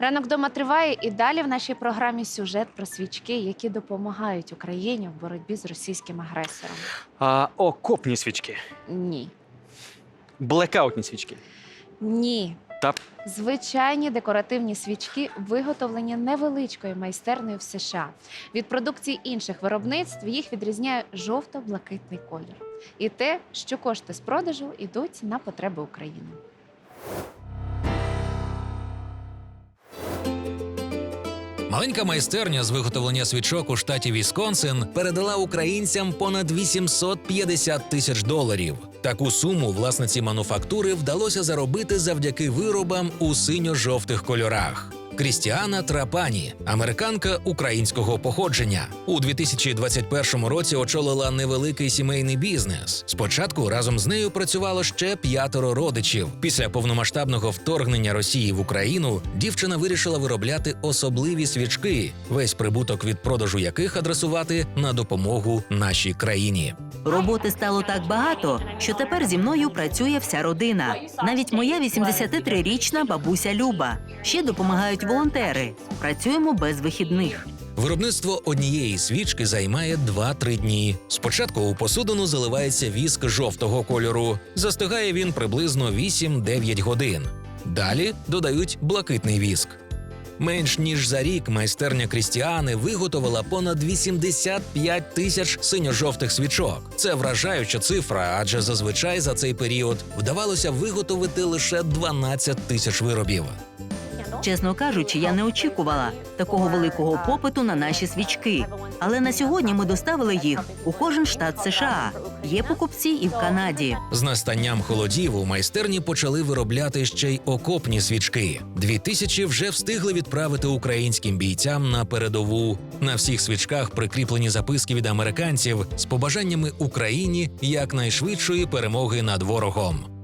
Ранок дома триває, і далі в нашій програмі сюжет про свічки, які допомагають Україні в боротьбі з російським агресором. А, окопні свічки, Ні, блекаутні свічки. ні. Та Звичайні декоративні свічки виготовлені невеличкою майстернею в США. Від продукції інших виробництв їх відрізняє жовто-блакитний колір. І те, що кошти з продажу йдуть на потреби України. Маленька майстерня з виготовлення свічок у штаті Вісконсин передала українцям понад 850 тисяч доларів. Таку суму власниці мануфактури вдалося заробити завдяки виробам у синьо-жовтих кольорах. Крістіана Трапані, американка українського походження, у 2021 році очолила невеликий сімейний бізнес. Спочатку разом з нею працювало ще п'ятеро родичів. Після повномасштабного вторгнення Росії в Україну дівчина вирішила виробляти особливі свічки, весь прибуток від продажу яких адресувати на допомогу нашій країні. Роботи стало так багато, що тепер зі мною працює вся родина. Навіть моя 83-річна бабуся Люба. Ще допомагають волонтери. Працюємо без вихідних. Виробництво однієї свічки займає 2-3 дні. Спочатку у посудину заливається віск жовтого кольору. Застигає він приблизно 8-9 годин. Далі додають блакитний віск. Менш ніж за рік майстерня Крістіани виготовила понад 85 тисяч синьо-жовтих свічок. Це вражаюча цифра, адже зазвичай за цей період вдавалося виготовити лише 12 тисяч виробів. Чесно кажучи, я не очікувала такого великого попиту на наші свічки. Але на сьогодні ми доставили їх у кожен штат США. Є покупці і в Канаді. З настанням холодів у майстерні почали виробляти ще й окопні свічки. Дві тисячі вже встигли відправити українським бійцям на передову. На всіх свічках прикріплені записки від американців з побажаннями Україні якнайшвидшої перемоги над ворогом.